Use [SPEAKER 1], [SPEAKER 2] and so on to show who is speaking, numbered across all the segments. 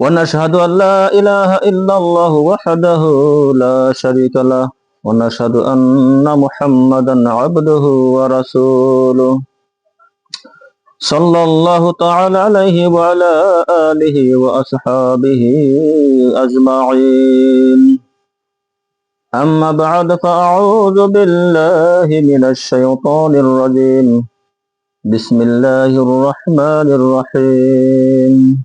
[SPEAKER 1] ونشهد أن لا إله إلا الله وحده لا شريك له ونشهد أن محمدا عبده ورسوله صلى الله تعالى عليه وعلى آله وأصحابه أجمعين أما بعد فأعوذ بالله من الشيطان الرجيم بسم الله الرحمن الرحيم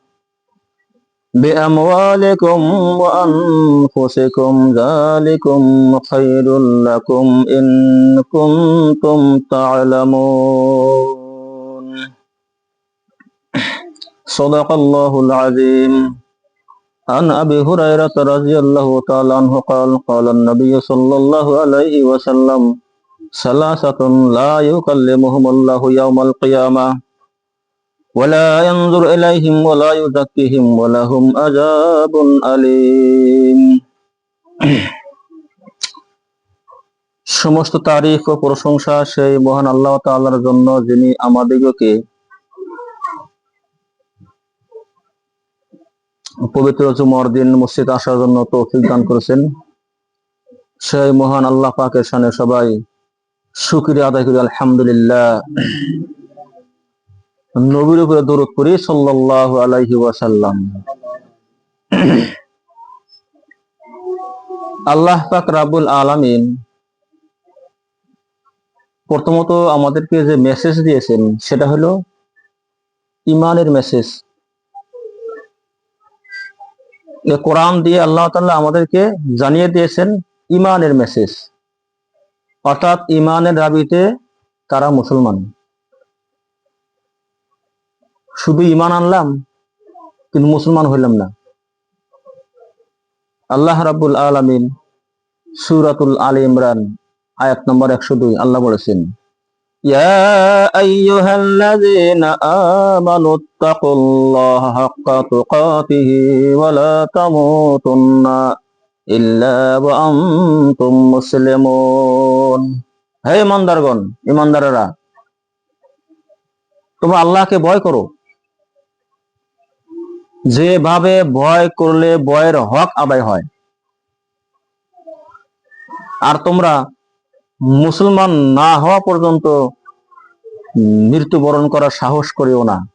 [SPEAKER 1] بأموالكم وأنفسكم ذلكم خير لكم إن كنتم تعلمون صدق الله العظيم عن أبي هريرة رضي الله تعالى عنه قال قال النبي صلى الله عليه وسلم ثلاثة لا يكلمهم الله يوم القيامة ولا ينظر إليهم ولا يزكيهم ولهم عذاب أليم সমস্ত তারিফ ও প্রশংসা সেই মহান আল্লাহ তাআলার জন্য যিনি আমাদিগকে পবিত্র জুমার দিন মসজিদ আসার জন্য তৌফিক দান করেছেন সেই মহান আল্লাহ পাকের সামনে সবাই শুকরিয়া আদায় করি আলহামদুলিল্লাহ নবীর উপরে দরুদ করি সাল্লাল্লাহু আলাইহি ওয়াসাল্লাম। আল্লাহ পাক রাব্বুল আলামিন প্রথমত আমাদেরকে যে মেসেজ দিয়েছেন, সেটা হলো ইমানের মেসেজ কোরআন দিয়ে আল্লাহ তাআলা আমাদেরকে জানিয়ে দিয়েছেন ইমানের মেসেজ অর্থাৎ ইমানের দাবিতে তারা মুসলমান। শুধু ইমান আনলাম কিন্তু মুসলমান হইলাম না আল্লাহ রাব্বুল আলামিন সূরাতুল আলী ইমরান আয়াত নম্বর একশো দুই আল্লাহ বলেছেন يا أيها الذين آمنوا اتقوا الله حق تقاته ولا تموتن إلا وأنتم مسلمون হে ইমানদারগণ ইমানদারেরা তোমরা আল্লাহকে ভয় করো যেভাবে ভয় করলে ভয়ের হক আদায় হয়। আর তোমরা মুসলমান না হওয়া পর্যন্ত মৃত্যুবরণ করার সাহস করিও না।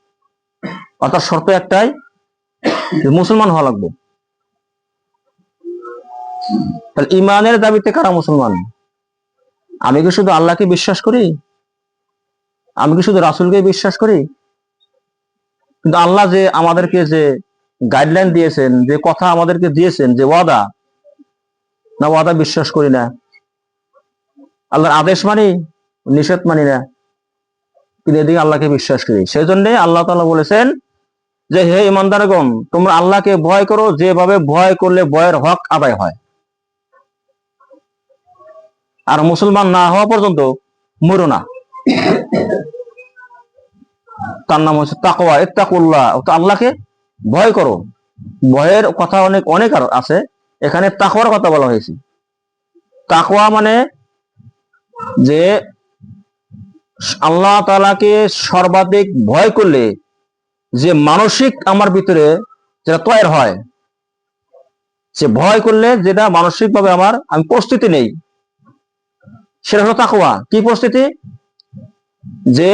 [SPEAKER 1] অর্থাৎ শর্ত একটাই মুসলমান হওয়া লাগবে। তাহলে ইমানের দাবিতে কারা মুসলমান? আমি কি শুধু আল্লাহকে বিশ্বাস করি? আমি কি শুধু রাসুলকে বিশ্বাস করি? কিন্তু আল্লাহ যে আমাদেরকে যে গাইডলাইন দিয়েছেন, যে কথা আমাদেরকে দিয়েছেন, যে ওয়াদা, না ওয়াদা বিশ্বাস করি না। আল্লাহর আদেশ মানি, নিষেধ মানি না। কিন্তু এদিকে আল্লাহকে বিশ্বাস করি। সেই জন্য আল্লাহ তালা বলেছেন যে, হে ইমানদারগণ তোমরা আল্লাহকে ভয় করো, যেভাবে ভয় করলে ভয়ের হক আদায় হয়। আর মুসলমান না হওয়া পর্যন্ত মরো না। তার নাম হচ্ছে ইত্তাকুল্লাহ। তো আল্লাহকে ভয় করো। ভয়ের কথা অনেক অনেক আর আছে। এখানে তাকওয়ার কথা বলা হয়েছে। তাকওয়া মানে যে আল্লাহ তাআলাকে সর্বাধিক ভয় করলে যে মানসিক আমার ভিতরে যেটা তৈরি হয়, সে ভয় করলে যেটা মানসিক ভাবে আমার, আমি প্রস্তুতি নেই। সেটা হলো তাকওয়া। কি প্রস্তুতি? যে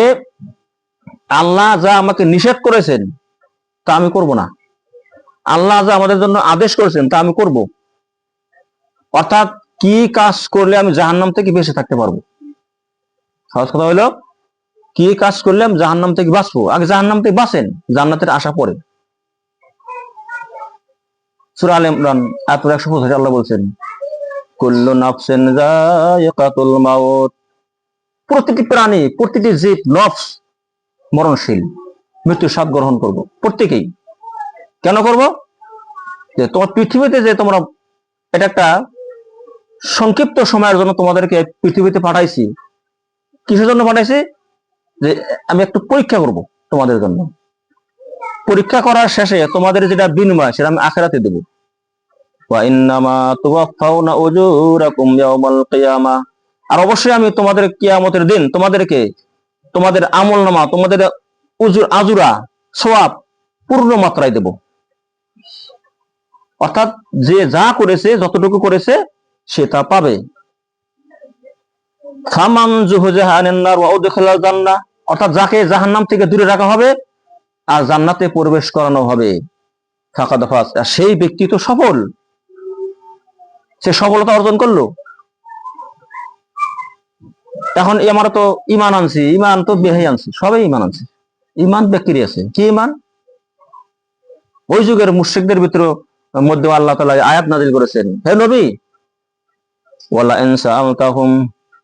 [SPEAKER 1] আল্লাহ যা আমাকে নিষেধ করেছেন, তা আমি করব না। আল্লাহ যা আমাদের জন্য আদেশ করেছেন, তা আমি করব। অর্থাৎ কি কাজ করলে আমি জাহান্নাম থেকে বেঁচে থাকতে পারব? সহজ কথা হইল, কি কাজ করলে আমি জাহান্নাম থেকে বাঁচবো? আগে জাহান্নাম থেকে বাঁচেন, জান্নাতের আশা পড়ে সুরা আল ইমরান এত একশো পঁচাশি, আল্লাহ বলছেন, কুল্লু নাফসেন প্রতিটি প্রাণী, প্রতিটি জীব, নফস মরণশীল, মৃত্যুর স্বাদ গ্রহণ করব। প্রত্যেকেই। কেন করব? যে তোমার পৃথিবীতে যে তোমরা এটা একটা সংক্ষিপ্ত সময়ের জন্য তোমাদেরকে পৃথিবীতে পাঠাইছি, কিসের জন্য পাঠাইছি? যে আমি একটু পরীক্ষা করব তোমাদের জন্য। পরীক্ষা করার শেষে তোমাদের যেটা বিনিময়, সেটা আমি আখেরাতে দেব। আর অবশ্যই আমি তোমাদের কিয়ামতের দিন তোমাদেরকে তোমাদের আমল নামা, তোমাদের আজুরা, সওয়াব পূর্ণ মাত্রায় দেব। অর্থাৎ যে যা করেছে, যতটুকু করেছে, সে তা পাবে। অর্থাৎ যাকে জাহান্নাম থেকে দূরে রাখা হবে, আর জান্নাতে প্রবেশ করানো হবে। ফাঁকা আর সেই ব্যক্তি তো সফল। সে সফলতা অর্জন করল। এখন আমরা তো ইমান আনছি ইমান তো বেহাই আনছি, সবাই ইমান আনছি। ইমান ব্যক্তিরই আছে। কি ইমান ওই যুগের মুশ্রিকদের ভিতরে মধ্যে আল্লাহ তালা আয়াত নাজিল করেছেন। হে নবী! ওয়ালা আলতাহুম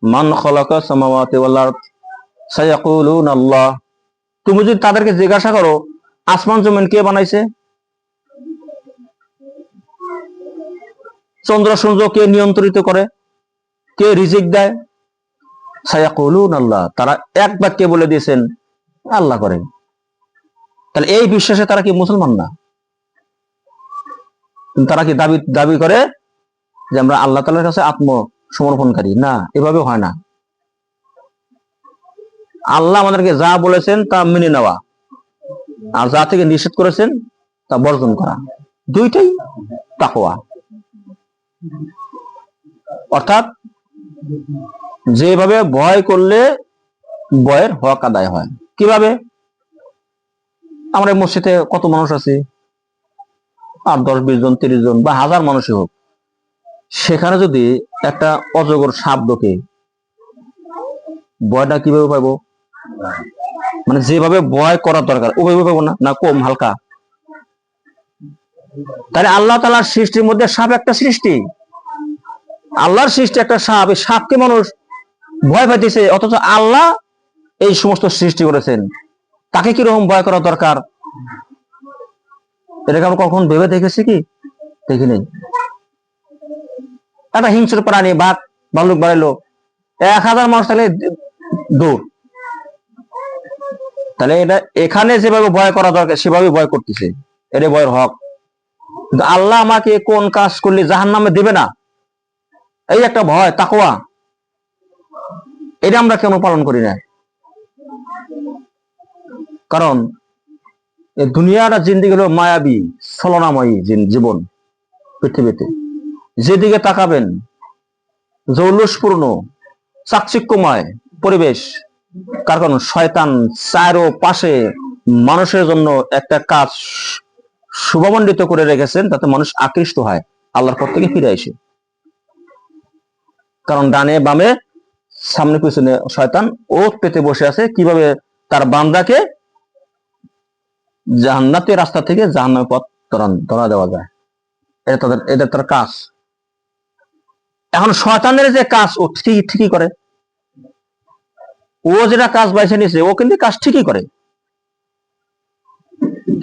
[SPEAKER 1] মান আল্লাহ। তুমি যদি তাদেরকে জিজ্ঞাসা করো, আসমান জমিন কে বানাইছে? চন্দ্র সূর্য কে নিয়ন্ত্রিত করে? কে রিজিক দেয়? আল্লাহ। তারা এক বাক্যে বলে দিয়েছেন, আল্লাহ করেন। তাহলে এই বিশ্বাসে তারা কি মুসলমান না? তারা কি দাবি দাবি করে যে আমরা আল্লাহ তালার কাছে আত্মসমর্পণকারী? না, এভাবে হয় না। আল্লাহ আমাদেরকে যা বলেছেন তা মেনে নেওয়া আর যা থেকে নিষেধ করেছেন তা বর্জন করা। দুইটাই তাকওয়া। অর্থাৎ যেভাবে ভয় করলে ভয়ের হক আদায় হয়। কীভাবে? আমরা মসজিদে কত মানুষ আছে? আট, দশ, বিশ জন, তিরিশ জন বা হাজার মানুষই হোক। সেখানে যদি একটা অজগর সাপ ঢোকে, ভয়টা কীভাবে পাবো মানে যেভাবে ভয় করার দরকার, ওভাবে পাবো না? না কম, হালকা? তাহলে আল্লাহ তালার সৃষ্টির মধ্যে সাপ একটা সৃষ্টি। আল্লাহর সৃষ্টি একটা সাপ, এই সাপকে মানুষ ভয় পাইতেছে, অথচ আল্লাহ এই সমস্ত সৃষ্টি করেছেন। তাকে কীরকম ভয় করা দরকার? এটাকে আমরা কখন ভেবে দেখেছি কি? দেখি নেই একটা হিংস্র প্রাণী, বাঘ, ভাল্লুক, বাড়াইলো। এক হাজার মানুষ তাহলে দৌড় তাহলে এটা এখানে যেভাবে ভয় করা দরকার সেভাবে ভয় করতেছে। এটা ভয়ের হক। আল্লাহ আমাকে কোন কাজ করলে জাহান নামে দেবে না? এই একটা ভয়, তাকওয়া। এটা আমরা কেন পালন করি না? কারণ দুনিয়াটা জিন্দিগি হলো মায়াবী, ছলনাময়ী জীবন পৃথিবীতে। যেদিকে তাকাবেন, জৌলুসপূর্ণ, চাকচিক্যময় পরিবেশ কার কারণ শয়তান চারো পাশে মানুষের জন্য একটা কাজ শুভমণ্ডিত করে রেখেছেন, তাতে মানুষ আকৃষ্ট হয়। আল্লাহর পর থেকে ফিরে আসে। কারণ ডানে বামে সামনে পিছনে শয়তান ওত পেতে বসে আছে, কীভাবে তার বান্দাকে জান্নাতের রাস্তা থেকে জাহান্নামের পথ ধরা- ধরা দেওয়া যায়। এটা তাদের এটা তার কাজ। এখন শয়তানের যে কাজ, ও ঠিক ঠিকই করে। ও যেটা কাজ বাইছে নিছে, ও কিন্তু কাজ ঠিকই করে।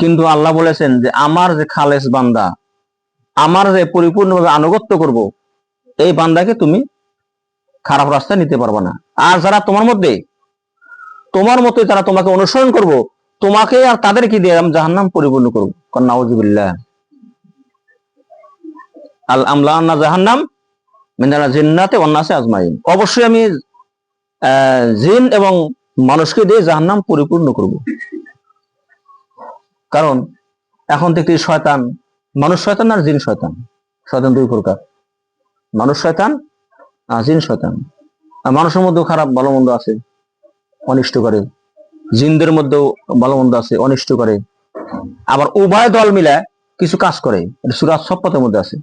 [SPEAKER 1] কিন্তু আল্লাহ বলেছেন যে, আমার যে খালেস বান্দা, আমার যে পরিপূর্ণভাবে আনুগত্য করব, এই বান্দাকে তুমি খারাপ রাস্তায় নিতে পারবে না। আর যারা তোমার মধ্যে, তোমার মতোই তারা তোমাকে অনুসরণ করব, তোমাকে আর তাদেরকে দিয়ে আমি জাহান্নাম পরিপূর্ণ করব। নাউজুবিল্লাহ আল আমলা জিন্নাতে আজমাইন। অবশ্যই আমি জিন এবং মানুষকে দিয়ে জাহান্নাম পরিপূর্ণ করব। কারণ এখন দেখতে শয়তান, মানুষ শয়তান আর জিন শয়তান। শয়তান দুই প্রকার। মানুষ শয়তান আর জিন শয়তান। আর মানুষের মধ্যেও খারাপ ভালো মন্দ আছে, অনিষ্ট করে। জিনদের মধ্যেও ভালো মন্দ আছে, অনিষ্ট করে। আবার উভয় দল মিলে কিছু কাজ করে। এটা সুরাজ সপ্পতের মধ্যে আছে।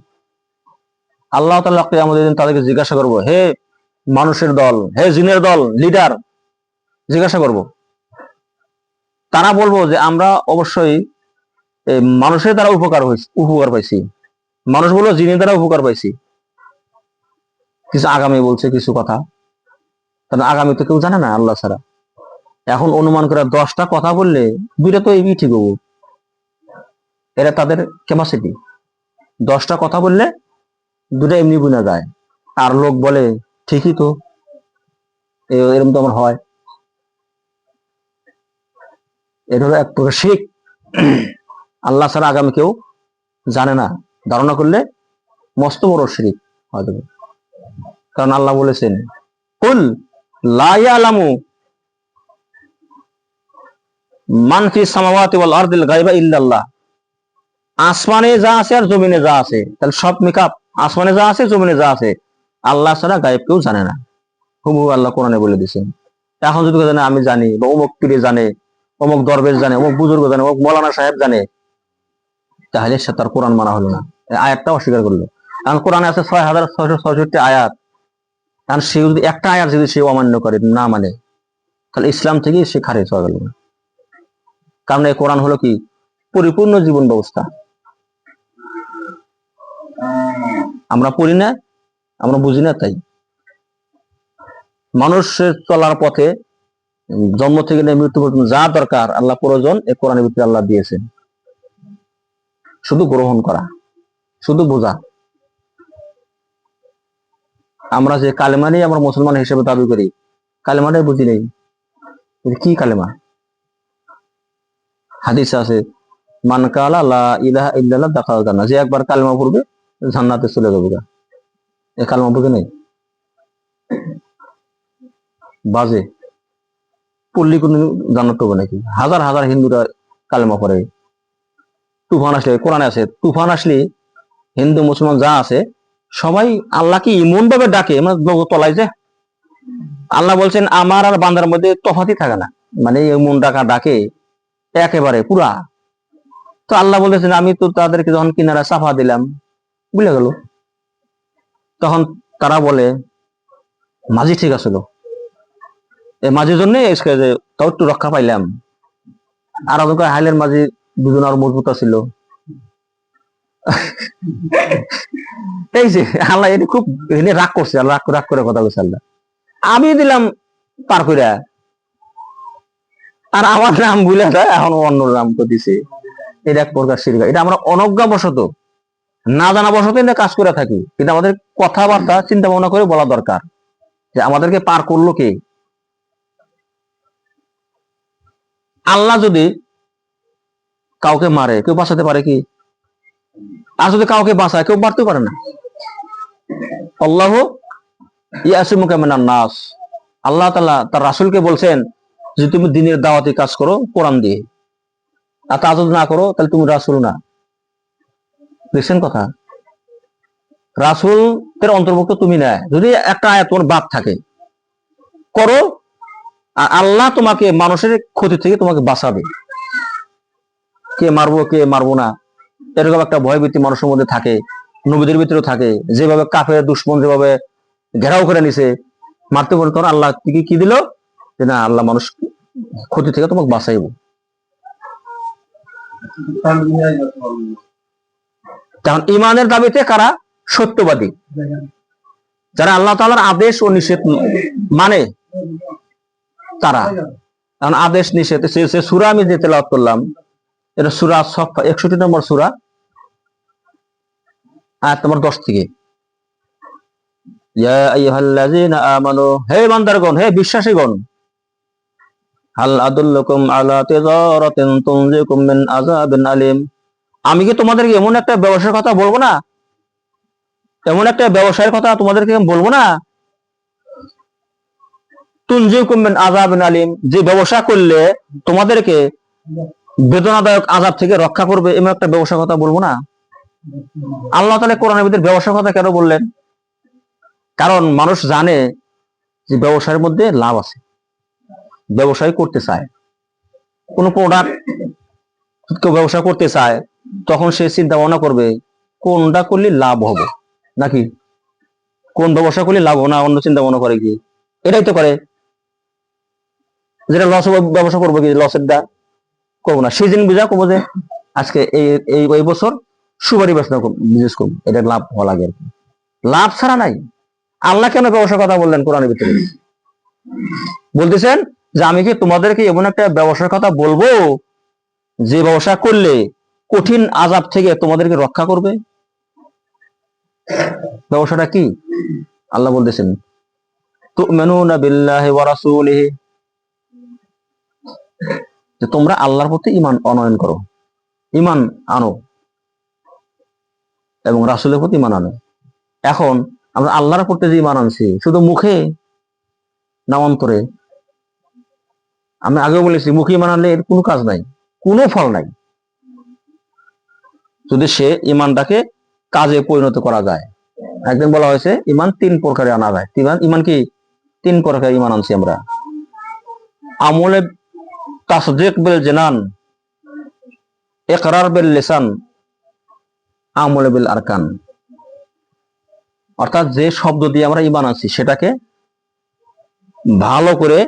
[SPEAKER 1] আল্লাহ তাআলা আমাদের তাদেরকে জিজ্ঞাসা করব, হে মানুষের দল, হে জিনের দল, লিডার, জিজ্ঞাসা করব। তারা বলব যে, আমরা অবশ্যই মানুষের দ্বারা উপকার হয়েছে উপকার পাইছি। মানুষ বলব, জিনের দ্বারা উপকার পাইছি। কিছু আগামী বলছে, কিছু কথা। কারণ আগামী তো কেউ জানে না আল্লাহ ছাড়া। এখন অনুমান করে দশটা কথা বললে দুইটা তো এই ঠিক হব। এটা তাদের ক্যাপাসিটি দশটা কথা বললে দুটা এমনি বোনা যায়। আর লোক বলে, ঠিকই তো। এরকম তো আমার হয়। এটা হলো এক প্রকার শিখ। আল্লাহ ছাড়া আগামী কেউ জানে না। ধারণা করলে মস্ত বড় শিরিক হয়ে যাবে। কারণ আল্লাহ বলেছেন, কুল লা ইয়ালামু মান ফি সামাওয়াতি ওয়াল ইল্লাল্লাহ। আসমানে যা আছে আর জমিনে যা আছে, তাহলে সব মেকআপ আসমানে যা আছে, জমিনে যা আছে, আল্লাহ ছাড়া গায়েব কেউ জানে না। হুবু আল্লাহ কোরআনে বলে দিয়েছেন। এখন যদি জানে, আমি জানি, বা অমুক পীরে জানে, অমুক দরবেশ জানে, অমুক বুজুর্গ জানে, অমুক মৌলানা সাহেব জানে, তাহলে সে তার কোরআন মানা হলো না। আয়াতটা অস্বীকার করল। কারণ কোরআনে আছে ছয় হাজার ছয়শো ছয়ষট্টি আয়াত। কারণ সে যদি একটা আয়াত যদি সে অমান্য করে, না মানে তাহলে ইসলাম থেকে সে খারিজ হয়ে গেল। কারণ এই কোরআন হলো কি? পরিপূর্ণ জীবন ব্যবস্থা। আমরা পড়ি না, আমরা বুঝি না তাই। মানুষের চলার পথে, জন্ম থেকে নিয়ে মৃত্যু পর্যন্ত যা দরকার, আল্লাহ প্রয়োজন, এই কোরআনের ভিতরে আল্লাহ দিয়েছেন। শুধু গ্রহণ করা, শুধু বোঝা। আমরা যে কালেমা নিয়ে আমরা মুসলমান হিসেবে দাবি করি। কালেমাটাই বুঝি নেই। কি কালেমা? হাদিস আছে যে একবার কালেমা পড়বে চলে এই কালেমা বুঝে নেই? বাজে। পড়লি কোন জান্নাত হবে নাকি? হাজার হাজার হিন্দুরা কালেমা পড়ে। তুফান আসলে, কোরআনে আছে, তুফান আসলে হিন্দু মুসলমান যা আছে সবাই আল্লাহকে ইমন ভাবে ডাকে মানে তলায় যে। আল্লাহ বলছেন, আমার আর বান্দার মধ্যে তফাতি থাকে না। মানে এমন ডাকা, ডাকে, একেবারে পুরা। তো আল্লাহ বলেছেন আমি তো তাদেরকে যখন কিনারা সাফা দিলাম, বুঝলে গেল? তখন তারা বলে, মাঝি ঠিক আছিল এই মাঝির জন্য তাও একটু রক্ষা পাইলাম। আর হাইলের মাঝি দুজন আর মজবুত ছিল। এই যে, আল্লাহ এটা খুব রাগ করছে, আল্লাহ রাগ করে কথা বলছে আল্লাহ। আমি দিলাম পার করে আর আমার নাম ভুলে এখন অন্য নাম তো দিছে। এটা এক প্রকার শিরকা এটা আমরা অনজ্ঞাবশত, না জানা বশত এটা কাজ করে থাকি। কিন্তু আমাদের কথাবার্তা চিন্তা ভাবনা করে বলা দরকার। যে আমাদেরকে পার করল কে? আল্লাহ যদি কাউকে মারে, কেউ বাঁচাতে পারে কি? আর যদি কাউকে বাঁচায়, কেউ মারতে পারে না। আল্লাহ নাস। আল্লাহ তাআলা তার রাসূলকে বলছেন যে, তুমি দিনের দাওয়াতি কাজ করো কোরআন দিয়ে। আর তা যদি না করো, তাহলে তুমি রাসূল না। দেখছেন কথা? রাসূলের অন্তর্ভুক্ত তুমি না। যদি একটা আয়াত তোমার বাদ থাকে, করো, আর আল্লাহ তোমাকে মানুষের ক্ষতি থেকে তোমাকে বাঁচাবে। কে মারবো কে মারবো না এরকম একটা ভয়ভীতি মানুষের মধ্যে থাকে, নবীদের ভিতরেও থাকে। যেভাবে কাফের, দুশ্মন যেভাবে ঘেরাও করে নিছে, মারতে পারে তখন আল্লাহ কি কি দিল? যে না, আল্লাহ মানুষ ক্ষতি থেকে তোমাকে বাঁচাইব। ইমানের দাবিতে কারা? সত্যবাদী। যারা আল্লাহ তাআলার আদেশ ও নিষেধ মানে তারা। কারণ আদেশ নিষেধ সে সুরা আমি যে তেলাওয়াত করলাম, এটা সুরা সফা, একষট্টি নম্বর সুরা। আয়াত নম্বর দশ থেকে। হে বান্দারগণ, হে বিশ্বাসীগণ আমি কি তোমাদেরকে এমন একটা ব্যবসার কথা বলব না? এমন একটা ব্যবসায়ের কথা তোমাদেরকে বলব না? তুনজিকুম মিন আযাবিন আলিম, যে ব্যবসা করলে তোমাদেরকে বেদনাদায়ক আযাব থেকে রক্ষা করবে, এমন একটা ব্যবসার কথা বলব না? আল্লাহ তাআলা কোরআনের ভিতরে ব্যবসার কথা কেন বললেন? কারণ মানুষ জানে যে ব্যবসায়ের মধ্যে লাভ আছে। ব্যবসায় করতে চায়। কোন প্রোডাক্ট কেউ ব্যবসা করতে চায়, তখন সে চিন্তা ভাবনা করবে, কোনটা করলে লাভ হবে? নাকি কোন ব্যবসা করলে লাভ হবে না? অন্য চিন্তা ভাবনা করে কি এটাই তো করে। যেটা লস ব্যবসা করব কি? লসের দা করব না। সিজন বুঝা করব যে আজকে এই এই বছর সুপারি ব্যবসা বিজনেস করব, এটা লাভ হওয়া লাগে লাভ ছাড়া নাই। আল্লাহ কেন ব্যবসার কথা বললেন কোরআনের ভিতরে? বলতেছেন যে আমি কি তোমাদেরকে এমন একটা ব্যবসার কথা বলব? যে ব্যবসা করলে কঠিন আজাব থেকে তোমাদেরকে রক্ষা করবে? ব্যবসাটা কি? আল্লাহ বলতেছেন তোমরা আল্লাহর প্রতি ইমান অনয়ন করো। ইমান আনো। এবং রাসূলের প্রতি ঈমান আনো। এখন আমরা আল্লাহর প্রতি যে ঈমান আনছি, শুধু মুখে না অন্তরে? আমি আগেও বলেছি, মুখে ঈমান আনলে এর কোনো কাজ নাই, কোনো ফল নাই। যদি সে ইমানটাকে কাজে পরিণত করা যায়। একদিন বলা হয়েছে, ইমান তিন প্রকারে আনা যায়। ইমান ইমান কি? তিন প্রকার ইমান আনছি আমরা। আমলে তাসদিক বিল জানান, ইকরার বিল লিসান আমলে বিল আরকান। অর্থাৎ যে শব্দ দিয়ে আমরা ইমান আনছি, সেটাকে ভালো করে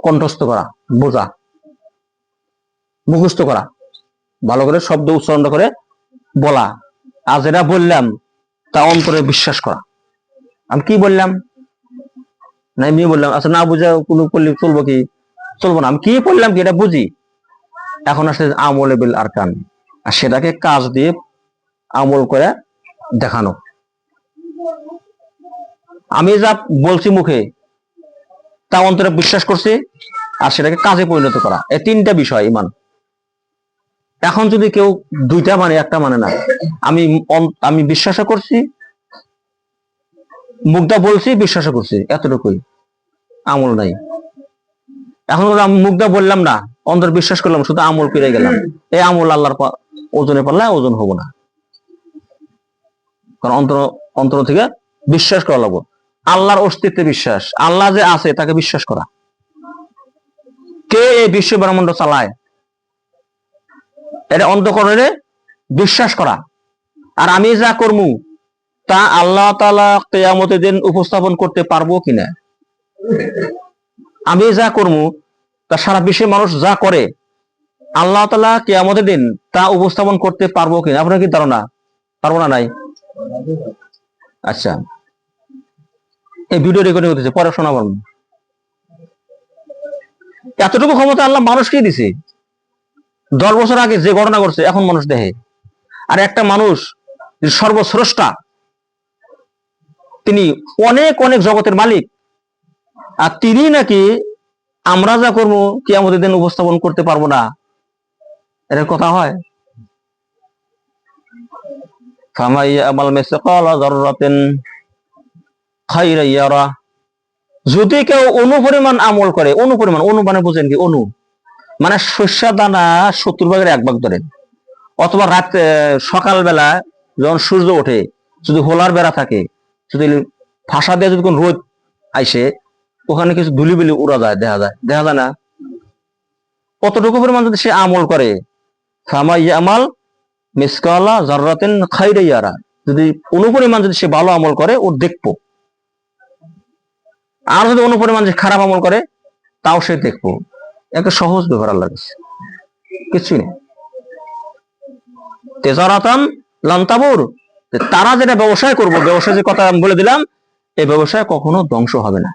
[SPEAKER 1] কণ্ঠস্থ করা, বোঝা, মুখস্থ করা, ভালো করে শব্দ উচ্চারণ করে বলা। আর যেটা বললাম, তা অন্তরে বিশ্বাস করা। আমি কি বললাম? না এমনি বললাম আচ্ছা না বুঝে কোনো করলে চলবো কি? চলবো না। আমি কি বললাম কি? এটা বুঝি। এখন আসলে আমল বিল আরকান। আর সেটাকে কাজ দিয়ে আমল করে দেখানো। আমি যা বলছি মুখে, তা অন্তরে বিশ্বাস করছি আর সেটাকে কাজে পরিণত করা। এই তিনটা বিষয় ইমান। এখন যদি কেউ দুইটা মানে একটা মানে না, আমি আমি বিশ্বাস করছি, মুখটা বলছি বিশ্বাস করছি, এতটুকুই। আমল নাই। এখন আমি মুখটা বললাম না, অন্তর বিশ্বাস করলাম, শুধু আমল পেরে গেলাম। এই আমল আল্লাহর ওজনে পারলে ওজন হব না। কারণ অন্তর অন্তর থেকে বিশ্বাস করা লাগবো। আল্লাহর অস্তিত্বে বিশ্বাস। আল্লাহ যে আছে, তাকে বিশ্বাস করা। কে এই বিশ্ব ব্রহ্মাণ্ড চালায়? এটা অন্তকরণে বিশ্বাস করা। আর আমি যা করমু, তা আল্লাহ তালা কেয়ামতের দিন উপস্থাপন করতে পারব কিনা আমি যা করমু, তা সারা বিশ্বের মানুষ যা করে আল্লাহ তালা কেয়ামতের দিন তা উপস্থাপন করতে পারব কিনা? আপনার কি ধারণা? পারব না নাই? আচ্ছা। এই ভিডিও রেকর্ডিং হতেছে, পরে শোনাবো আমি। এতটুকু ক্ষমতা আল্লাহ মানুষকে দিছে। দশ বছর আগে যে ঘটনা ঘটছে, এখন মানুষ দেখে। আর একটা মানুষ যে সর্বস্রষ্টা, তিনি অনেক অনেক জগতের মালিক। আর তিনি নাকি আমরা যা করব কি আমাদের দিন উপস্থাপন করতে পারব না। এর কথা হয়? যদি কেউ অনুপরিমাণ আমল করে অনুপরিমাণ অনু মানে বুঝেন কি, অনু। মানে শস্য দানা সত্তর ভাগের এক ভাগ ধরেন অথবা রাত, সকালবেলা যখন সূর্য ওঠে, যদি হোলার বেড়া থাকে, যদি ফাঁসা দিয়ে যদি কোন রোদ আইসে ওখানে কিছু ধুলিবিলি উড়া যায়, দেখা যায়। দেখা যায় না? কতটুকু পরিমাণ যদি সে আমল করে ফামাই আমাল মিসকালা জাররাতেন খাইরে ইয়ারা। যদি অনুপরিমাণ যদি সে ভালো আমল করে ওর দেখব। আর যদি অনুপরিমাণ যে খারাপ আমল করে, তাও সে দেখব। একটা সহজ ব্যাপার আল্লাহ কাছে। কিছুই নেই। তেজারাতান লান্তাবুর। তারা যেটা ব্যবসায় করব, ব্যবসায় যে কথা আমি বলে দিলাম, এই ব্যবসায় কখনো ধ্বংস হবে না।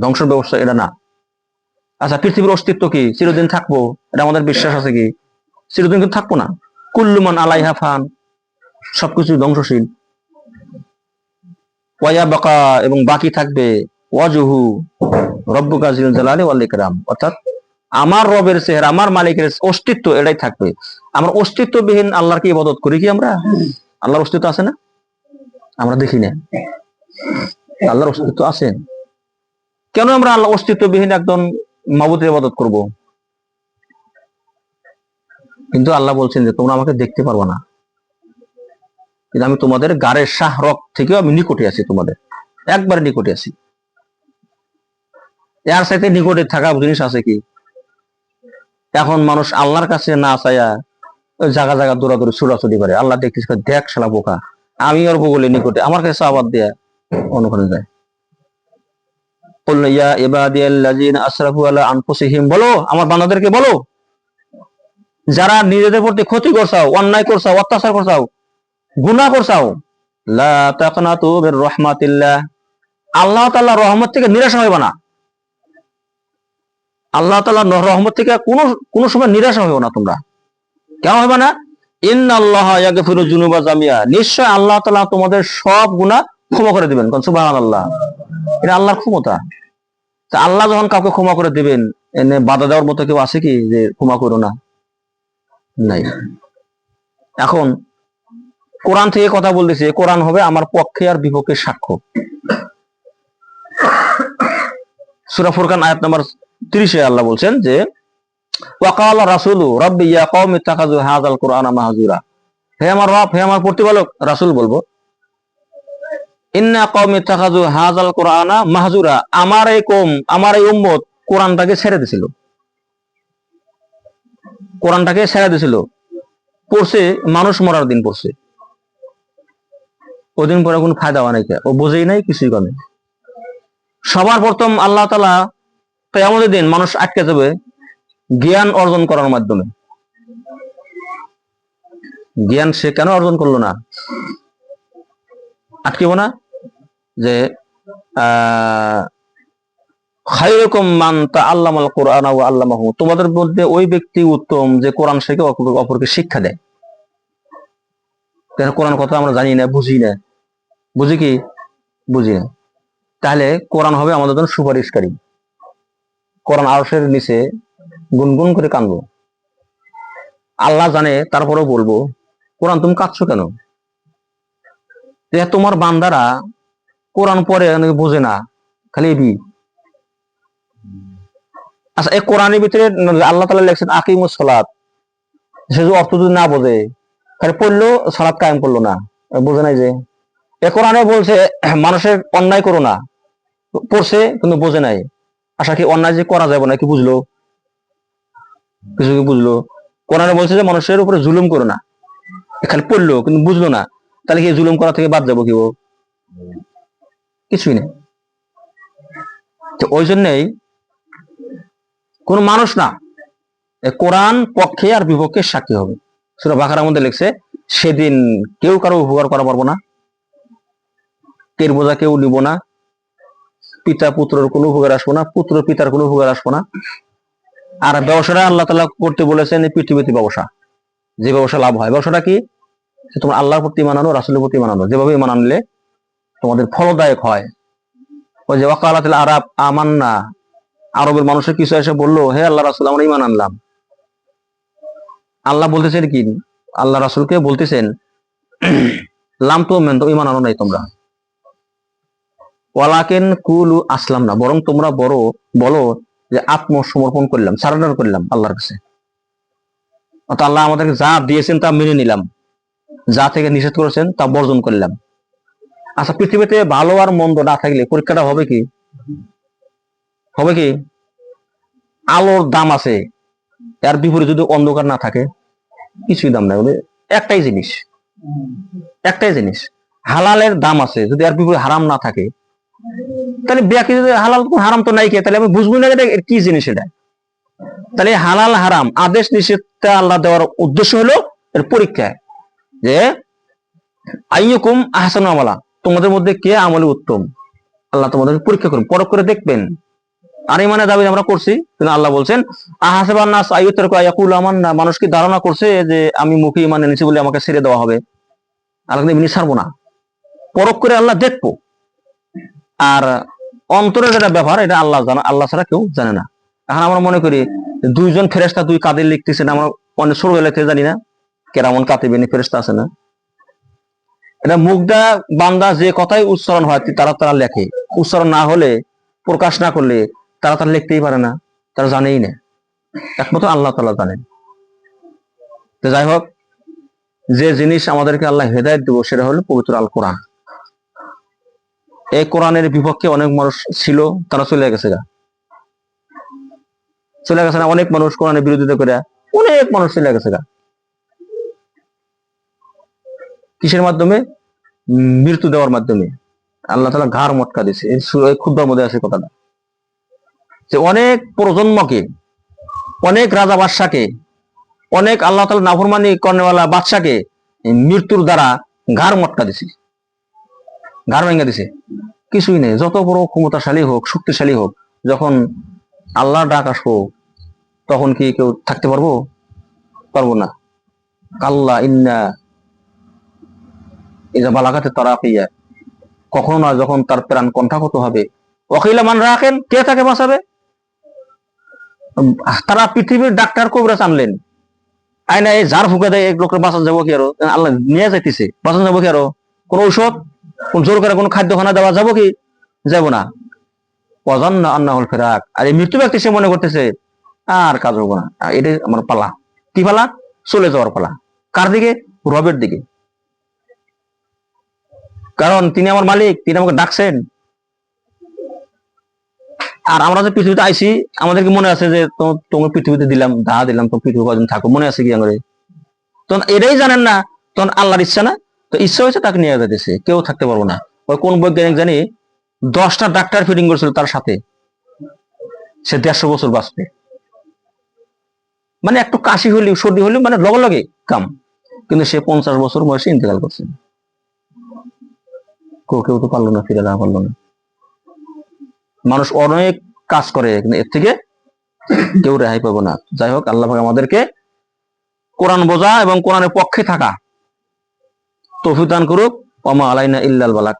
[SPEAKER 1] ধ্বংসের ব্যবস্থা এটা না। আচ্ছা পৃথিবীর অস্তিত্ব কি? চিরদিন থাকব? এটা আমাদের বিশ্বাস আছে কি? চিরদিন কিন্তু থাকব না। কুল্লুমান আলাইহা ফান সবকিছু ধ্বংসশীল। ওয়া বাকা, এবং বাকি থাকবে, ওয়াজুহু রব্বু কাজিল জালালি ওয়াল অর্থাৎ আমার রবের চেহারা, আমার মালিকের অস্তিত্ব এটাই থাকবে। আমরা অস্তিত্ববিহীন আল্লাহর কি ইবাদত করি কি আমরা? আল্লাহর অস্তিত্ব আছে না? আমরা দেখি না। আল্লাহর অস্তিত্ব আছে। কেন আমরা আল্লাহ অস্তিত্ববিহীন একজন মাবুদের ইবাদত করব? কিন্তু আল্লাহ বলছেন যে, তোমরা আমাকে দেখতে পারবে না। কিন্তু আমি তোমাদের গাড়ের শাহ রক থেকেও আমি নিকটে আছি তোমাদের। একবারে নিকটে আছি। এর সাথে নিকটে থাকা জিনিস আছে কি? এখন মানুষ আল্লাহর কাছে না চাইয়া জায়গা জায়গা দৌড়াদৌড়ি, ছুটাছুটি করে। আল্লাহ দেখতেছি দেখ শালা বোকা, আমি ওর বগলের নিকটে, আমার কাছে আবাদ দেয়া অনুকরণ যায়। বলল ইয়া ইবাদিয়াল্লাযিনা আসরাফু আলা আনফুসিহিম, বলো, আমার বান্দাদেরকে বলো। যারা নিজেদের প্রতি ক্ষতি করছাও, অন্যায় করছাও, অত্যাচার করছাও, গুনাহ করছাও, লা তাকনাতু মির রাহমাতিল্লাহ আল্লাহ তাআলার রহমত থেকে নিরাশ হইবা না। আল্লাহ তাআলার রহমত থেকে কোনো কোনো সময় নিরাশ হইও না তোমরা। কেন হইবা না? ইয়াগফিরু জামিয়া নিশ্চয় আল্লাহ তাআলা তোমাদের সব গুনাহ ক্ষমা করে দিবেন। সুবহানাল্লাহ। এটা আল্লাহর ক্ষমতা। আল্লাহ যখন কাউকে ক্ষমা করে দিবেন, এনে বাধা দেওয়ার মতো কেউ আছে কি যে ক্ষমা করো না? নাই। এখন কোরআন থেকে কথা বলতেছি, কোরআন হবে আমার পক্ষে আর বিপক্ষে সাক্ষ্য। সূরা ফুরকান আয়াত নাম্বার 30 এ আল্লাহ বলছেন যে ওয়াকাল রাসূলু, রাব্বি, ইয়া কওমি ইত্তাখাযু হাযাল কুরআনা মাহজুরা। হে আমার রব, হে আমার প্রতিপালক, রাসূল বলব, ইন্না কওমি ইত্তাখাযু হাযাল কুরআনা মাহজুরা। আমার এই কওম, আমার এই উম্মত কোরআনটাকে ছেড়ে দিছিল। কোরআনটাকে সেরা দিছিল। পড়ছে, মানুষ মরার দিন পড়ছে। ওদিন পরে কোনো ফায়দা হয় নাই ও বোঝেই নাই, কিছুই করে সবার প্রথম আল্লাহ তালা কেয়ামতের দিন মানুষ আটকে যাবে জ্ঞান অর্জন করার মাধ্যমে। জ্ঞান সে কেন অর্জন করল না? আটকিব না যে খাইরকম মান তা আল্লামাল কোরআন ও তোমাদের মধ্যে ওই ব্যক্তি উত্তম যে কোরআন শেখে অপর- অপরকে শিক্ষা দেয়। কেন কোরআন কথা আমরা জানি না, বুঝি না। বুঝি কি? বুঝি না। তাহলে কোরআন হবে আমাদের জন্য সুপারিশকারী। কোরআন আরশের নিচে গুনগুন করে কানবো আল্লাহ জানে, তারপরেও বলব, কোরআন তুমি কাঁদছো কেন? তোমার বান্দারা কোরআন পরে বোঝে না, খালি এবি আচ্ছা এই কোরআনের ভিতরে আল্লাহ তালা লেখছেন, আকিমুস সালাত। সে যদি অর্থ যদি না বোঝে খালি পড়ল সালাত কায়েম করল না। বোঝে নাই যে? এ কোরআনে বলছে, মানুষের অন্যায় করো না। পড়ছে, কিন্তু বোঝে নাই। আশা কি অন্যায় যে করা যাবে না, কি বুঝলো? কিছু কি বুঝলো? কোরআনে বলছে যে, মানুষের উপরে জুলুম করো না। খালি পড়ল, কিন্তু বুঝলো না। তাহলে কি জুলুম করা থেকে বাদ যাব কি ও কিছুই নেই। তো ওই জন্যই কোন মানুষ না। কোরআন পক্ষে আর বিপক্ষে সাক্ষী হবে। সুরা বাকারার মধ্যে লিখছে, সেদিন কেউ কারও উপকার করা পারব না। কের বোঝা কেউ নিব না। পিতা পুত্রের কোনো উপকার আসব না। পুত্র পিতার কোনো উপকার আসব না। আর ব্যবসাটা আল্লাহ তালা করতে বলেছেন পৃথিবীতে ব্যবসা। যে ব্যবসা লাভ হয়, ব্যবসাটা কি? তোমার আল্লাহর প্রতি মানানো রাসুলের প্রতি মানানো যেভাবে ইমান আনলে তোমাদের ফলদায়ক হয়। ওই যে ওয়াকালাত আরব, আমান্না আরবের মানুষের কিছু এসে বলল, হে আল্লাহ রাসুল, আমরা ইমান আনলাম। আল্লাহ বলতেছেন কি? আল্লাহ রাসুলকে বলতেছেন, লাম তো মেন তো ইমান আনো নাই তোমরা। ওয়ালাকেন কুলু আসলাম না বরং তোমরা বড়, বলো যে আত্মসমর্পণ করলাম, সারেন্ডার করলাম আল্লাহর কাছে। অর্থাৎ আল্লাহ আমাদেরকে যা দিয়েছেন তা মেনে নিলাম। যা থেকে নিষেধ করেছেন তা বর্জন করলাম। আচ্ছা পৃথিবীতে ভালো আর মন্দ না থাকলে পরীক্ষাটা হবে কি? হবে কি? আলোর দাম আছে। এর বিপরীতে যদি অন্ধকার না থাকে, কিছুই দাম নাই। একটাই জিনিস। একটাই জিনিস। হালালের দাম আছে। যদি এর বিপরীতে হারাম না থাকে, তাহলে ব্যাকি যদি হালাল হারাম তো নাই কে? তাহলে আমি বুঝব না এটা কি জিনিস এটা। তাহলে হালাল হারাম। আদেশ নিষেধটা আল্লাহ দেওয়ার উদ্দেশ্য হলো এর পরীক্ষা। যে আইয়ুকুম আহসানু আমালা। তোমাদের মধ্যে কে আমলে উত্তম? আল্লাহ তোমাদের পরীক্ষা করুন। পরখ করে দেখবেন। আর ইমানের দাবি আমরা করছি, কিন্তু আল্লাহ বলছেন ইয়াকুল আমান না মানুষ কি ধারণা করছে যে আমি মুখে ইমান এনেছি বলে আমাকে ছেড়ে দেওয়া হবে? আল্লাহ কিন্তু এমনি ছাড়বো না। পরখ করে আল্লাহ দেখব। আর অন্তরের যেটা ব্যাপার এটা আল্লাহ জানা, আল্লাহ ছাড়া কেউ জানে না। এখন আমরা মনে করি, দুইজন ফেরেস্তা দুই কাঁদে লিখতেছেন আমরা অনেক সরু লিখতে জানি না কেরামন কাতিবেনি ফেরেস্তা আছে না। এটা মুগদা, বান্দা যে কথাই উচ্চারণ হয়, তারা তারা লেখে। উচ্চারণ না হলে, প্রকাশ না করলে তারা তারা লিখতেই পারে না, তারা জানেই না। একমাত্র আল্লাহ তালা জানেন। তো যাই হোক, যে জিনিস আমাদেরকে আল্লাহ হেদায়ত দেবো সেটা হলো পবিত্র আল কোরআন এই কোরআনের বিপক্ষে অনেক মানুষ ছিল, তারা চলে গেছে গা। চলে গেছে না, অনেক মানুষ কোরআনের বিরোধিতা করে, অনেক মানুষ চলে গেছে গা। কিসের মাধ্যমে? মৃত্যু দেওয়ার মাধ্যমে। আল্লাহ তালা ঘাড় মটকা দিছে ক্ষুদ্র মধ্যে আছে কথাটা। যে অনেক প্রজন্মকে, অনেক রাজা বাদশাকে, অনেক আল্লাহ তালা নাফরমানি কর্নেওয়ালা বাদশাকে মৃত্যুর দ্বারা ঘাড় মটকা দিছে। ঘাড় ভেঙে দিছে। কিছুই নেই। যত বড় ক্ষমতাশালী হোক, শক্তিশালী হোক, যখন আল্লাহ ডাক আসব, তখন কি কেউ থাকতে পারব? পারব না। কাল্লা ইন্না ইজা বালাগাতে তারা পিয়া কখনো না যখন তার প্রাণ কণ্ঠাগত হবে। অখিলা মান রাখেন, কে তাকে বাঁচাবে? তারা পৃথিবীর ডাক্তার কবিরাজ আনলেন। আয়না এই ঝাড় ফুকে দেয় এক লোকের বাঁচান যাব কি আরও আল্লাহ নিয়ে যাইতেছে। বাঁচান যাব কি আরও কোন ঔষধ, কোন জোর করে কোন খাদ্য খানা দেওয়া যাব কি? যাব না। অজান্ন আন্না হল ফেরাক আর এই মৃত্যু ব্যক্তি সে মনে করতেছে আর কাজ হব না। এটাই আমার পালা। কি পালা? চলে যাওয়ার পালা। কার দিকে? রবের দিকে। কারণ তিনি আমার মালিক, তিনি আমাকে ডাকছেন। আর আমরা যে পৃথিবীতে আইছি আমাদেরকে মনে আছে যে তোমার পৃথিবীতে দিলাম দা দিলাম, তো পৃথিবী কদিন থাকো মনে আছে কি আমাদের তখন এটাই জানেন না, তখন আল্লাহর ইচ্ছা না? তো ইচ্ছা হয়েছে তাকে নিয়ে যেতেছে কেউ থাকতে পারব না। ওই কোন বৈজ্ঞানিক জানি, দশটা ডাক্তার ফিটিং করেছিল তার সাথে। সে দেড়শো বছর বাঁচবে। মানে একটু কাশি হলেও, সর্দি হলেও মানে লগে লগে কাম। কিন্তু সে পঞ্চাশ বছর বয়সে ইন্তেকাল করছে। কেউ কেউ তো পারল না, ফিরে দেওয়া পারল না। মানুষ অনেক কাজ করে এর থেকে কেউ রেহাই পাবো না। যাই হোক, আল্লাহ আমাদেরকে কোরআন বোঝা এবং কোরআনের পক্ষে থাকা তৌফিক দান করুক। অমা আলাইনা ইল্লাল বালাক।